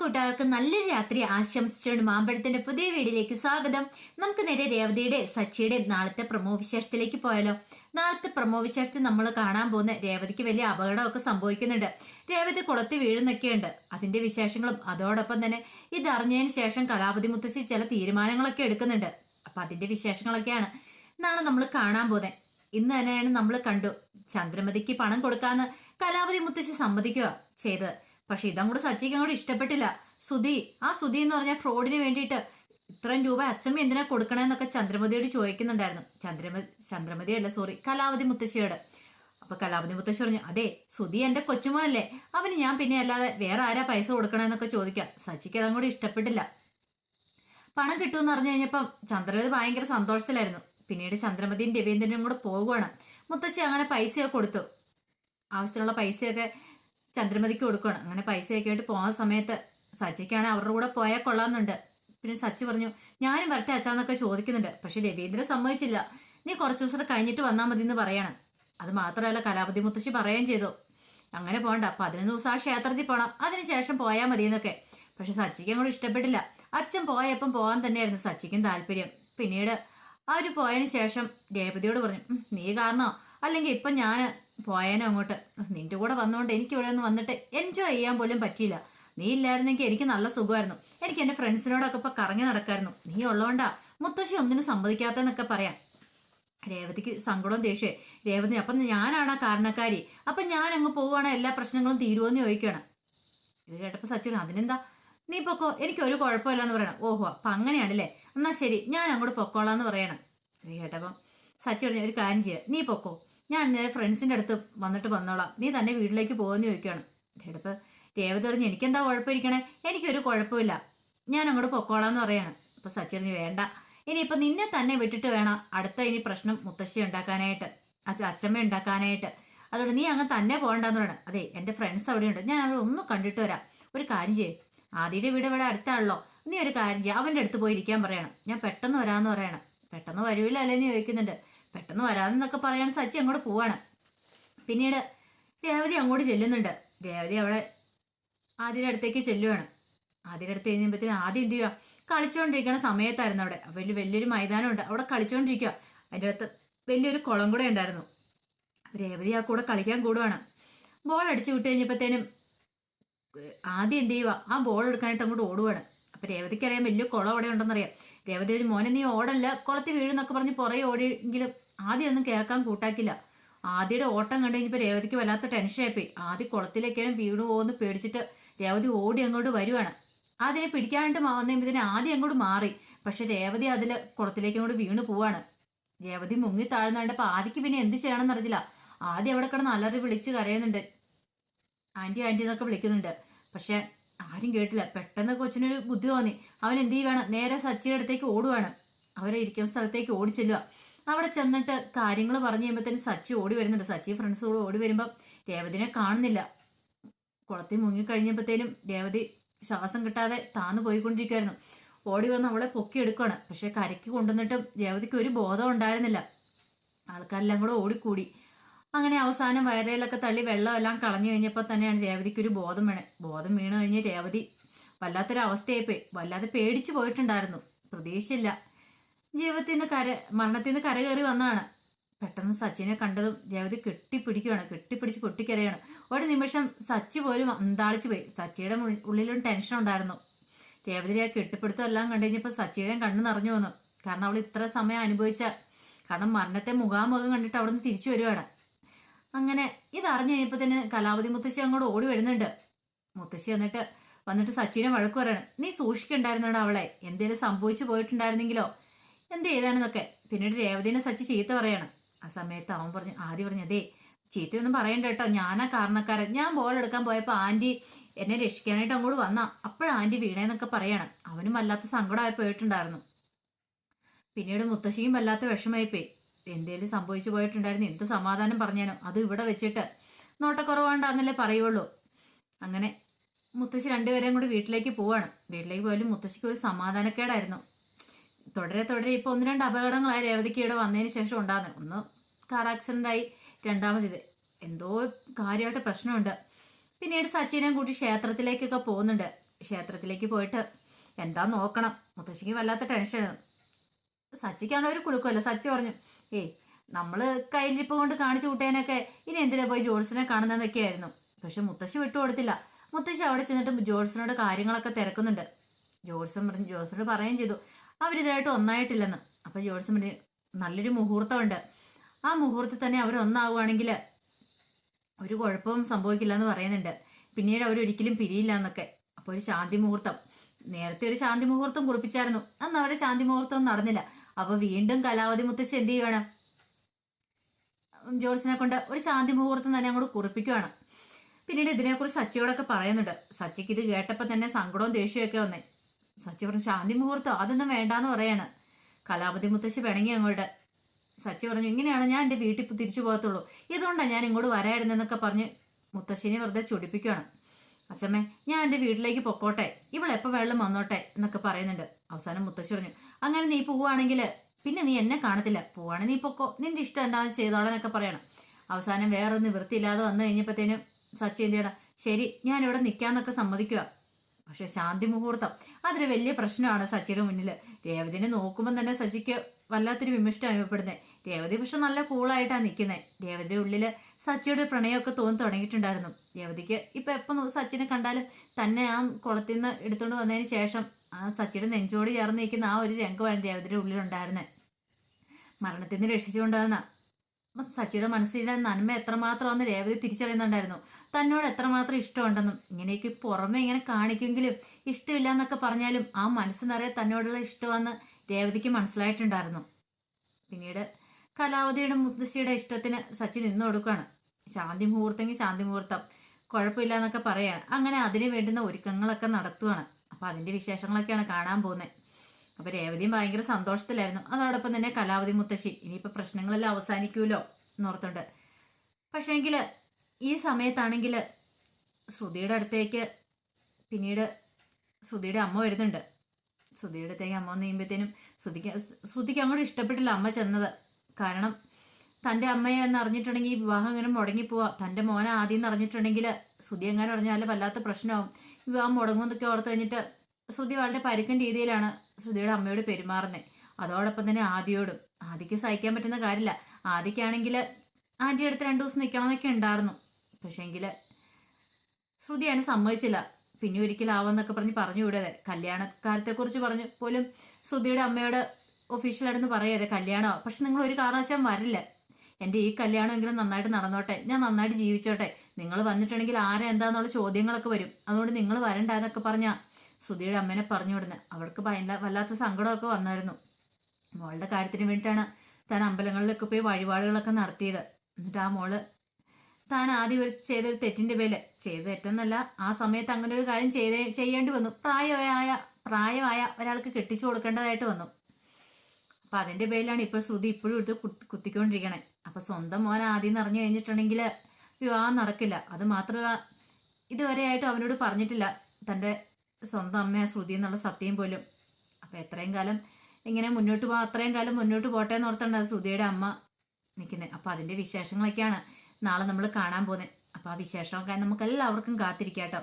കൂട്ടുകാർക്ക് നല്ലൊരു രാത്രി ആശംസിച്ചുകൊണ്ട് മാമ്പഴത്തിന്റെ പുതിയ വീഡിയോയിലേക്ക് സ്വാഗതം. നമുക്ക് നേരെ രേവതിയുടെ സച്ചിയുടെയും നാളത്തെ പ്രമോ വിശേഷത്തിലേക്ക് പോയാലോ. നാളത്തെ പ്രമോ വിശേഷത്തിൽ നമ്മൾ കാണാൻ പോകുന്ന രേവതിക്ക് വലിയ അപകടമൊക്കെ സംഭവിക്കുന്നുണ്ട്. രേവതി കുളത്തി വീഴുന്നൊക്കെയുണ്ട്. അതിന്റെ വിശേഷങ്ങളും അതോടൊപ്പം തന്നെ ഇതറിഞ്ഞതിന് ശേഷം കലാപതി മുത്തശ്ശി ചില തീരുമാനങ്ങളൊക്കെ എടുക്കുന്നുണ്ട്. അപ്പൊ അതിന്റെ വിശേഷങ്ങളൊക്കെയാണ് നാളെ നമ്മൾ കാണാൻ പോകുന്നത്. ഇന്ന് തന്നെയാണ് നമ്മൾ കണ്ടു. ചന്ദ്രമതിക്ക് പണം കൊടുക്കാന്ന് കലാപതി മുത്തശ്ശി സമ്മതിക്കുക ചെയ്തത്. പക്ഷെ ഇതും കൂടെ സച്ചിക്ക് അങ്ങോട്ട് ഇഷ്ടപ്പെട്ടില്ല. സുധി ആ സുധി എന്ന് പറഞ്ഞ ഫ്രോഡിന് വേണ്ടിയിട്ട് ഇത്രയും രൂപ അച്ഛമ്മ എന്തിനാ കൊടുക്കണമെന്നൊക്കെ ചന്ദ്രമതിയോട് ചോദിക്കുന്നുണ്ടായിരുന്നു. ചന്ദ്രമതി ചന്ദ്രമതിയല്ല സോറി കലാവതി മുത്തശ്ശിയോട്. അപ്പൊ കലാവതി മുത്തശ്ശി പറഞ്ഞു അതെ സുധി എന്റെ കൊച്ചുമോനല്ലേ. അവന് ഞാൻ പിന്നെ അല്ലാതെ വേറെ ആരാ പൈസ കൊടുക്കണമെന്നൊക്കെ ചോദിക്കാം. സച്ചിക്ക് അതും ഇഷ്ടപ്പെട്ടില്ല. പണം കിട്ടുമെന്ന് പറഞ്ഞു കഴിഞ്ഞപ്പം ചന്ദ്രമതി ഭയങ്കര സന്തോഷത്തിലായിരുന്നു. പിന്നീട് ചന്ദ്രമതിയും രവീന്ദ്രനും കൂടെ പോകുവാണ്. മുത്തശ്ശി അങ്ങനെ പൈസയൊക്കെ കൊടുത്തു. ആവശ്യമുള്ള പൈസയൊക്കെ ചന്ദ്രമതിക്ക് കൊടുക്കണം അങ്ങനെ പൈസയൊക്കെ ആയിട്ട് പോകുന്ന സമയത്ത് സച്ചിക്കാണ് അവരുടെ കൂടെ പോയാൽ കൊള്ളാമെന്നുണ്ട്. പിന്നെ സച്ചി പറഞ്ഞു ഞാനും വരട്ടെ അച്ഛാന്നൊക്കെ ചോദിക്കുന്നുണ്ട്. പക്ഷെ രവീന്ദ്രൻ സമ്മതിച്ചില്ല. നീ കുറച്ച് ദിവസം കഴിഞ്ഞിട്ട് വന്നാൽ മതി എന്ന് പറയണം. അത് മാത്രമല്ല കലാപതി മുത്തശ്ശി പറയുകയും ചെയ്തു. അങ്ങനെ പോകണ്ട പതിനൊന്ന് ദിവസം ആ ക്ഷേത്രത്തിൽ പോകണം അതിനുശേഷം പോയാൽ മതി എന്നൊക്കെ പക്ഷെ സച്ചിക്ക് അങ്ങോട്ട് ഇഷ്ടപ്പെട്ടില്ല. അച്ഛൻ പോയപ്പം പോകാൻ തന്നെയായിരുന്നു സച്ചിക്കും താല്പര്യം. പിന്നീട് അവർ പോയതിന് ശേഷം രേവതിയോട് പറഞ്ഞു നീ കാരണോ? അല്ലെങ്കിൽ ഇപ്പം ഞാൻ പോയേനോ അങ്ങോട്ട്. നിന്റെ കൂടെ വന്നുകൊണ്ട് എനിക്ക് ഇവിടെ ഒന്ന് വന്നിട്ട് എൻജോയ് ചെയ്യാൻ പോലും പറ്റിയില്ല. നീ ഇല്ലായിരുന്നെങ്കിൽ എനിക്ക് നല്ല സുഖമായിരുന്നു. എനിക്ക് എന്റെ ഫ്രണ്ട്സിനോടൊക്കെ ഇപ്പൊ കറങ്ങി നടക്കായിരുന്നു. നീ ഉള്ളതുകൊണ്ടാ മുത്തശ്ശി ഒന്നിനും സമ്മതിക്കാത്തെന്നൊക്കെ പറയാം. രേവതിക്ക് സങ്കടവും ദേഷ്യേ. രേവതി അപ്പം ഞാനാണ് ആ കാരണക്കാരി. അപ്പൊ ഞാൻ അങ്ങ് പോവുകയാണ് എല്ലാ പ്രശ്നങ്ങളും തീരുമെന്ന് ചോദിക്കുകയാണ്. ഇത് കേട്ടപ്പോൾ സച്ചു അതിനെന്താ? നീ പൊക്കോ. എനിക്ക് ഒരു കുഴപ്പമില്ല എന്ന് പറയണം. ഓഹോ അപ്പം അങ്ങനെയാണല്ലേ. എന്നാ ശരി ഞാൻ അങ്ങോട്ട് പൊക്കോളാം എന്ന് പറയണം. ഇത് കേട്ടപ്പം സച്ചു പറഞ്ഞു ഒരു കാര്യം ചെയ്യാം. നീ പൊക്കോ. ഞാൻ എന്റെ ഫ്രണ്ട്സിന്റെ അടുത്ത് വന്നിട്ട് വന്നോളാം. നീ തന്നെ വീട്ടിലേക്ക് പോകുമെന്ന് ചോദിക്കുകയാണ്. കേട്ടപ്പോൾ രേവതി പറഞ്ഞ് എനിക്കെന്താ കുഴപ്പമിരിക്കണേ? എനിക്കൊരു കുഴപ്പമില്ല. ഞാൻ അങ്ങോട്ട് പൊക്കോളാം എന്ന് പറയാണ്. അപ്പോൾ സച്ചിൻ നീ വേണ്ട. ഇനിയിപ്പോൾ നിന്നെ തന്നെ വിട്ടിട്ട് വേണം അടുത്ത ഇനി പ്രശ്നം മുത്തശ്ശി ഉണ്ടാക്കാനായിട്ട് അച്ഛ അച്ഛമ്മ ഉണ്ടാക്കാനായിട്ട്. അതുകൊണ്ട് നീ അങ്ങ് തന്നെ പോകണ്ടെന്ന് പറയണം. അതെ എന്റെ ഫ്രണ്ട്സ് അവിടെയുണ്ട്. ഞാൻ അവിടെ ഒന്ന് കണ്ടിട്ട് വരാം. ഒരു കാര്യം ചെയ്യും. ആദ്യയുടെ വീട് ഇവിടെ അടുത്താണല്ലോ. നീ ഒരു കാര്യം ചെയ്യാം. അവന്റെ അടുത്ത് പോയിരിക്കാൻ പറയണം. ഞാൻ പെട്ടെന്ന് വരാമെന്ന് പറയണം. പെട്ടെന്ന് വരുവില്ല അല്ലേ നീ ചോദിക്കുന്നുണ്ട്. പെട്ടെന്ന് വരാമെന്നൊക്കെ പറയാൻ സച്ചി അങ്ങോട്ട് പോവാണ്. പിന്നീട് രേവതി അങ്ങോട്ട് ചെല്ലുന്നുണ്ട്. രേവതി അവിടെ ആദ്യയുടെ അടുത്തേക്ക് ചെല്ലുവാണ്. ആദ്യയുടെ അടുത്ത് കഴിഞ്ഞപ്പോഴത്തേന് ആദ്യം എന്ത് ചെയ്യുക കളിച്ചുകൊണ്ടിരിക്കുന്ന സമയത്തായിരുന്നു അവിടെ. വലിയ വലിയൊരു മൈതാനമുണ്ട്. അവിടെ കളിച്ചുകൊണ്ടിരിക്കുക അതിന്റെ അടുത്ത് വലിയൊരു കുളം കൂടെ ഉണ്ടായിരുന്നു. രേവതി ആ കൂടെ കളിക്കാൻ കൂടുവാണ്. ബോൾ അടിച്ചു വിട്ട് കഴിഞ്ഞപ്പോഴത്തേനും ആദ്യം എന്ത് ചെയ്യുക ആ ബോൾ എടുക്കാനായിട്ട് അങ്ങോട്ട് ഓടുവാണ്. അപ്പൊ രേവതിക്ക് അറിയാം വലിയ കുളം അവിടെ ഉണ്ടെന്നറിയാം. രേവതി ഒരു മോനെ നീ ഓടല്ല. കുളത്തിൽ വീഴുന്നൊക്കെ പറഞ്ഞ് പുറകെ ഓടിയെങ്കിലും ആദ്യം ഒന്നും കേൾക്കാൻ കൂട്ടാക്കില്ല. ആദ്യയുടെ ഓട്ടം കണ്ടു കഴിഞ്ഞപ്പോൾ രേവതിക്ക് വല്ലാത്ത ടെൻഷനായിപ്പോയി ആദ്യം കുളത്തിലേക്കാണ് വീണു പോകുമെന്ന് പേടിച്ചിട്ട് രേവതി ഓടി അങ്ങോട്ട് വരുവാണ്. അതിനെ പിടിക്കാണ്ട് വന്നതിന് ആദ്യം അങ്ങോട്ട് മാറി. പക്ഷെ രേവതി അതിൽ കുളത്തിലേക്ക് അങ്ങോട്ട് വീണു പോവാണ്. രേവതി മുങ്ങി താഴ്ന്നുണ്ടപ്പോൾ ആദ്യക്ക് പിന്നെ എന്ത് ചെയ്യണമെന്ന് അറിയില്ല ആദ്യം അവിടെ കിടന്ന് അലറി വിളിച്ച് കരയുന്നുണ്ട്. ആന്റി ആന്റി എന്നൊക്കെ വിളിക്കുന്നുണ്ട്. പക്ഷെ ആരും കേട്ടില്ല. പെട്ടെന്ന് കൊച്ചിനൊരു ബുദ്ധി തോന്നി. അവൻ എന്ത് ചെയ്യുവാണ്? നേരെ സച്ചിയുടെ അടുത്തേക്ക് ഓടുവാണ്. അവരെ ഇരിക്കുന്ന സ്ഥലത്തേക്ക് ഓടി ചെല്ലുക. അവിടെ ചെന്നിട്ട് കാര്യങ്ങൾ പറഞ്ഞു കഴിയുമ്പോഴത്തേന് സച്ചി ഓടി വരുന്നുണ്ട്. സച്ചി ഫ്രണ്ട്സ് കൂടെ ഓടി വരുമ്പം രേവതിനെ കാണുന്നില്ല. കുളത്തിൽ മുങ്ങിക്കഴിഞ്ഞപ്പോഴത്തേനും രേവതി ശ്വാസം കിട്ടാതെ താന്നു പോയിക്കൊണ്ടിരിക്കുമായിരുന്നു ഓടി വന്ന് അവളെ പൊക്കിയെടുക്കുകയാണ് പക്ഷെ കരയ്ക്ക് കൊണ്ടുവന്നിട്ടും രേവതിക്ക് ഒരു ബോധം ഉണ്ടായിരുന്നില്ല. ആൾക്കാരെല്ലാം കൂടെ ഓടിക്കൂടി. അങ്ങനെ അവസാനം വയറയിലൊക്കെ തള്ളി വെള്ളമെല്ലാം കളഞ്ഞു കഴിഞ്ഞപ്പോൾ തന്നെയാണ് രേവതിക്ക് ഒരു ബോധം വീണേ. ബോധം വീണു കഴിഞ്ഞ് രേവതി വല്ലാത്തൊരു അവസ്ഥയായിപ്പോയി വല്ലാതെ പേടിച്ചു പോയിട്ടുണ്ടായിരുന്നു. പ്രതീക്ഷയില്ല. ജീവിതത്തിൽ നിന്ന് കര മരണത്തിൽ നിന്ന് കരകയറി വന്നതാണ്. പെട്ടെന്ന് സച്ചിനെ കണ്ടതും രേവതി കെട്ടിപ്പിടിക്കുകയാണ്. കെട്ടിപ്പിടിച്ച് പൊട്ടിക്കരയാണ്. ഒരു നിമിഷം സച്ചി പോലും അന്താളിച്ചു പോയി. സച്ചിയുടെ ഉള്ളിലും ടെൻഷൻ ഉണ്ടായിരുന്നു. രേവതിയെ കെട്ടിപ്പിടുത്തം എല്ലാം കണ്ടു കഴിഞ്ഞപ്പോൾ സച്ചിയുടെ കണ്ണു നിറഞ്ഞു വന്നു. കാരണം അവൾ ഇത്ര സമയം അനുഭവിച്ച കാരണം മരണത്തെ മുഖാമുഖം കണ്ടിട്ട് അവിടെ നിന്ന് തിരിച്ചു വരുവാണ്. അങ്ങനെ ഇതറിഞ്ഞു കഴിഞ്ഞപ്പോൾ തന്നെ കലാവതി മുത്തശ്ശി അങ്ങോട്ട് ഓടി വരുന്നുണ്ട്. മുത്തശ്ശി എന്നിട്ട് വന്നിട്ട് സച്ചിനെ വഴക്ക് പറയണം നീ സൂക്ഷിക്കണ്ടായിരുന്നോടാ അവളെ എന്തേലും സംഭവിച്ചു പോയിട്ടുണ്ടായിരുന്നെങ്കിലോ? എന്ത് ചെയ്താണെന്നൊക്കെ? പിന്നീട് രേവതിനെ സച്ചി ചീത്ത പറയണം. ആ സമയത്ത് അവൻ പറഞ്ഞു ആദ്യം പറഞ്ഞു അതേ ചീത്തയൊന്നും പറയണ്ട കേട്ടോ ഞാനാ കാരണക്കാരൻ. ഞാൻ ബോൾ എടുക്കാൻ പോയപ്പോൾ ആന്റി എന്നെ രക്ഷിക്കാനായിട്ട് അങ്ങോട്ട് വന്ന അപ്പോഴാണ് ആന്റി വീണേന്നൊക്കെ പറയണം. അവനും വല്ലാത്ത സങ്കടമായി പോയിട്ടുണ്ടായിരുന്നു. പിന്നീട് മുത്തശ്ശിയും വല്ലാത്ത വിഷമമായിപ്പോയി എന്തേലും സംഭവിച്ചു പോയിട്ടുണ്ടായിരുന്നു. എന്ത് സമാധാനം പറഞ്ഞേനോ അത് ഇവിടെ വെച്ചിട്ട് നോട്ടക്കുറവാണ്ടാന്നല്ലേ പറയുള്ളൂ. അങ്ങനെ മുത്തശ്ശി രണ്ടുപേരെയും കൂടി വീട്ടിലേക്ക് പോവാണ്. വീട്ടിലേക്ക് പോയാലും മുത്തശ്ശിക്ക് ഒരു സമാധാനക്കേടായിരുന്നു. തുടരെ തുടരെ ഇപ്പോൾ ഒന്ന് രണ്ട് അപകടങ്ങളായി രേവതിക്ക് ഇവിടെ വന്നതിന് ശേഷം ഉണ്ടാകുന്നത് ഒന്ന് കാർ ആക്സിഡന്റായി ഇത് എന്തോ കാര്യമായിട്ട് പ്രശ്നമുണ്ട്. പിന്നീട് സച്ചിനെയും കൂട്ടി ക്ഷേത്രത്തിലേക്കൊക്കെ പോകുന്നുണ്ട്. ക്ഷേത്രത്തിലേക്ക് പോയിട്ട് എന്താ നോക്കണം? മുത്തശ്ശിക്ക് വല്ലാത്ത ടെൻഷനാണ് സച്ചിക്കാണ് ഒരു കുലുക്കുമല്ല സച്ചി പറഞ്ഞു ഏയ് നമ്മൾ കയ്യിലിരിപ്പ് കൊണ്ട് കാണിച്ചു കൂട്ടേനൊക്കെ ഇനി എന്തിനാ പോയി ജോൾസിനെ കാണുന്നതെന്നൊക്കെ ആയിരുന്നു പക്ഷെ മുത്തശ്ശി വിട്ടുകൊടുത്തില്ല മുത്തശ്ശി അവിടെ ചെന്നിട്ട് ജോൾസിനോട് കാര്യങ്ങളൊക്കെ തിരക്കുന്നുണ്ട്. ജോൾസൺ പറഞ്ഞു ജോൾസിനോട് പറയുകയും ചെയ്തു അവരിതായിട്ട് ഒന്നായിട്ടില്ലെന്ന്. അപ്പോൾ ജോൾസൺ പറഞ്ഞു നല്ലൊരു മുഹൂർത്തമുണ്ട്. ആ മുഹൂർത്തത്തിൽ തന്നെ അവർ ഒന്നാവുകയാണെങ്കിൽ ഒരു കുഴപ്പവും സംഭവിക്കില്ല എന്ന് പറയുന്നുണ്ട്. പിന്നീട് അവരൊരിക്കലും പിരിയില്ല എന്നൊക്കെ. അപ്പോൾ ഒരു ശാന്തി മുഹൂർത്തം. നേരത്തെ ഒരു ശാന്തി മുഹൂർത്തം കുറിപ്പിച്ചായിരുന്നു. അന്ന് അവരെ ശാന്തി മുഹൂർത്തം നടന്നില്ല. അപ്പൊ വീണ്ടും കലാവതി മുത്തശ്ശി എന്ത് ചെയ്യുകയാണ് ജോൾസിനെ കൊണ്ട് ഒരു ശാന്തി മുഹൂർത്തം തന്നെ അങ്ങോട്ട് കുറിപ്പിക്കുകയാണ് പിന്നീട് ഇതിനെക്കുറിച്ച് സച്ചിയോടൊക്കെ പറയുന്നുണ്ട്. സച്ചിക്ക് ഇത് കേട്ടപ്പോൾ തന്നെ സങ്കടവും ദേഷ്യമൊക്കെ വന്നേ. സച്ചി പറഞ്ഞു ശാന്തി മുഹൂർത്തം അതൊന്നും വേണ്ടാന്ന് പറയാണ്. കലാപതി മുത്തശ്ശി പിണങ്ങി അങ്ങോട്ട്. സച്ചി പറഞ്ഞു ഇങ്ങനെയാണ് ഞാൻ എന്റെ വീട്ടിൽ തിരിച്ചു പോകത്തുള്ളൂ. ഇതുകൊണ്ടാണ് ഞാൻ ഇങ്ങോട്ട് വരായിരുന്നെന്നൊക്കെ പറഞ്ഞ് മുത്തശ്ശിനെ വെറുതെ ചൊടിപ്പിക്കുകയാണ് അച്ഛമ്മേ ഞാൻ എന്റെ വീട്ടിലേക്ക് പൊക്കോട്ടെ. ഇവളെപ്പോൾ വെള്ളം വന്നോട്ടെ എന്നൊക്കെ പറയുന്നുണ്ട്. അവസാനം മുത്തശ്ശി പറഞ്ഞു അങ്ങനെ നീ പോവുകയാണെങ്കിൽ പിന്നെ നീ എന്നെ കാണത്തില്ല. പോവാണെങ്കിൽ നീ പൊക്കോ. നിന്റെ ഇഷ്ടം എന്താണെന്ന് ചെയ്തോളെന്നൊക്കെ പറയണം. അവസാനം വേറെ നിവൃത്തിയില്ലാതെ വന്നു കഴിഞ്ഞപ്പോഴത്തേനും സച്ചി എന്ത് ചെയ്യണം ശരി ഞാൻ ഇവിടെ നിൽക്കാന്നൊക്കെ സമ്മതിക്കുക പക്ഷെ ശാന്തി മുഹൂർത്തം അതൊരു വലിയ പ്രശ്നമാണ് സച്ചിയുടെ മുന്നിൽ രേവതിനെ നോക്കുമ്പോൾ തന്നെ സച്ചിക്ക് വല്ലാത്തൊരു വിമിഷ്ടം അനുഭവപ്പെടുന്നത് രേവതി പക്ഷെ നല്ല കൂളായിട്ടാണ് നിൽക്കുന്നത് രേവതിയുടെ ഉള്ളിൽ സച്ചിയുടെ പ്രണയമൊക്കെ തോന്നി തുടങ്ങിയിട്ടുണ്ടായിരുന്നു. രേവതിക്ക് ഇപ്പം എപ്പം സച്ചിനെ കണ്ടാലും തന്നെ ആ കുളത്തിൽ നിന്ന് എടുത്തുകൊണ്ട് വന്നതിന് ശേഷം ആ സച്ചിയുടെ നെഞ്ചോട് ചേർന്ന് നിൽക്കുന്ന ആ ഒരു രംഗമാണ് രേവതിയുടെ ഉള്ളിലുണ്ടായിരുന്നത് മരണത്തിൽ നിന്ന് രക്ഷിച്ചുകൊണ്ടുവന്ന സച്ചിയുടെ മനസ്സിലെ നന്മ എത്രമാത്രമാണെന്ന് രേവതി തിരിച്ചറിയുന്നുണ്ടായിരുന്നു. തന്നോട് എത്രമാത്രം ഇഷ്ടമുണ്ടെന്നും ഇങ്ങനെയൊക്കെ പുറമെ ഇങ്ങനെ കാണിക്കുമെങ്കിലും ഇഷ്ടമില്ല എന്നൊക്കെ പറഞ്ഞാലും ആ മനസ്സ് നിറയെ തന്നോടുള്ള ഇഷ്ടമെന്ന് രേവതിക്ക് മനസ്സിലായിട്ടുണ്ടായിരുന്നു. പിന്നീട് കലാവതിയുടെ മുത്തശ്ശിയുടെ ഇഷ്ടത്തിന് സച്ചി നിന്നു കൊടുക്കുകയാണ്. ശാന്തി മുഹൂർത്തമെങ്കിൽ ശാന്തി മുഹൂർത്തം. കുഴപ്പമില്ല എന്നൊക്കെ പറയാണ്. അങ്ങനെ അതിന് വേണ്ടുന്ന ഒരുക്കങ്ങളൊക്കെ നടത്തുകയാണ് അപ്പം അതിന്റെ വിശേഷങ്ങളൊക്കെയാണ് കാണാൻ പോകുന്നത് അപ്പോൾ രേവതിയും ഭയങ്കര സന്തോഷത്തിലായിരുന്നു. അതോടൊപ്പം തന്നെ കലാവതി മുത്തശ്ശി ഇനിയിപ്പോൾ പ്രശ്നങ്ങളെല്ലാം അവസാനിക്കുമല്ലോ എന്നോർത്തുണ്ട് പക്ഷേങ്കിൽ ഈ സമയത്താണെങ്കിൽ ശ്രുതിയുടെ അടുത്തേക്ക് പിന്നീട് ശ്രുതിയുടെ അമ്മ വരുന്നുണ്ട്. ശ്രുതിയുടെ അടുത്തേക്ക് അമ്മ കഴിയുമ്പോഴത്തേനും ശ്രുതിക്ക് ശ്രുതിക്ക് അങ്ങോട്ട് ഇഷ്ടപ്പെട്ടില്ല അമ്മ ചെന്നത്. കാരണം തന്റെ അമ്മയെ എന്ന് അറിഞ്ഞിട്ടുണ്ടെങ്കിൽ ഈ വിവാഹം ഇങ്ങനെ മുടങ്ങിപ്പോവാ. തന്റെ മോനെ ആദ്യം എന്ന് അറിഞ്ഞിട്ടുണ്ടെങ്കിൽ ശ്രുതി എങ്ങനെ പറഞ്ഞാൽ വല്ലാത്ത പ്രശ്നമാവും. വിവാഹം മുടങ്ങുമെന്നൊക്കെ ഓർത്ത് കഴിഞ്ഞിട്ട് ശ്രുതി വളരെ പരുക്കൻ രീതിയിലാണ് ശ്രുതിയുടെ അമ്മയോട് പെരുമാറുന്നത്. അതോടൊപ്പം തന്നെ ആദിയോടും. ആദിക്ക് സഹിക്കാൻ പറ്റുന്ന കാര്യമില്ല. ആദിക്കാണെങ്കിൽ ആന്റി അടുത്ത് രണ്ടു ദിവസം നിൽക്കണമെന്നൊക്കെ ഉണ്ടായിരുന്നു. പക്ഷേങ്കിൽ ശ്രുതിയാണ് സമ്മതിച്ചില്ല. പിന്നെ ഒരിക്കലാവാന്നൊക്കെ പറഞ്ഞ് പറഞ്ഞു വിടാതെ കല്യാണക്കാലത്തെക്കുറിച്ച് പറഞ്ഞു പോലും ശ്രുതിയുടെ അമ്മയോട് ഒഫീഷ്യലായിട്ടൊന്ന് പറയാതെ കല്യാണമോ പക്ഷെ നിങ്ങൾ ഒരു കാരണവശാലും വരില്ല. എന്റെ ഈ കല്യാണം കല്യാണമെങ്കിലും നന്നായിട്ട് നടന്നോട്ടെ. ഞാൻ നന്നായിട്ട് ജീവിച്ചോട്ടെ. നിങ്ങൾ വന്നിട്ടുണ്ടെങ്കിൽ ആരാ എന്താന്നുള്ള ചോദ്യങ്ങളൊക്കെ വരും. അതുകൊണ്ട് നിങ്ങൾ വരണ്ട എന്നൊക്കെ പറഞ്ഞാൽ സുധിയുടെ അമ്മേനെ പറഞ്ഞു വിടുന്നത് അവൾക്ക് ഭയങ്കര വല്ലാത്ത സങ്കടമൊക്കെ വന്നായിരുന്നു. മോളുടെ കാര്യത്തിന് വേണ്ടിയിട്ടാണ് താൻ അമ്പലങ്ങളിലൊക്കെ പോയി വഴിപാടുകളൊക്കെ നടത്തിയത്. എന്നിട്ട് ആ മോൾ താൻ ആദ്യം ഒരു ചെയ്തൊരു തെറ്റിന്റെ പേര് ചെയ്ത തെറ്റെന്നല്ല ആ സമയത്ത് അങ്ങനെ ഒരു കാര്യം ചെയ്ത് ചെയ്യേണ്ടി വന്നു. പ്രായമായ പ്രായമായ ഒരാൾക്ക് കെട്ടിച്ചു കൊടുക്കേണ്ടതായിട്ട് വന്നു. അപ്പം അതിന്റെ പേരിലാണ് ഇപ്പോൾ ശ്രുതി ഇപ്പോഴും എടുത്ത് കുത്തിക്കൊണ്ടിരിക്കണേ. അപ്പം സ്വന്തം മോൻ ആദ്യം നിറഞ്ഞു കഴിഞ്ഞിട്ടുണ്ടെങ്കിൽ വിവാഹം നടക്കില്ല. അത് മാത്രമല്ല ഇതുവരെയായിട്ടും അവനോട് പറഞ്ഞിട്ടില്ല തന്റെ സ്വന്തം അമ്മ ശ്രുതി എന്നുള്ള സത്യം പോലും. അപ്പം എത്രയും കാലം ഇങ്ങനെ മുന്നോട്ട് പോ അത്രയും കാലം മുന്നോട്ട് പോട്ടെ എന്ന് ഓർത്തുണ്ട് ശ്രുതിയുടെ അമ്മ നിൽക്കുന്നത് അപ്പോൾ അതിന്റെ വിശേഷങ്ങളൊക്കെയാണ് നാളെ നമ്മൾ കാണാൻ പോകുന്നത് അപ്പോൾ ആ വിശേഷമൊക്കെ നമുക്ക് എല്ലാവർക്കും കാത്തിരിക്കാം കേട്ടോ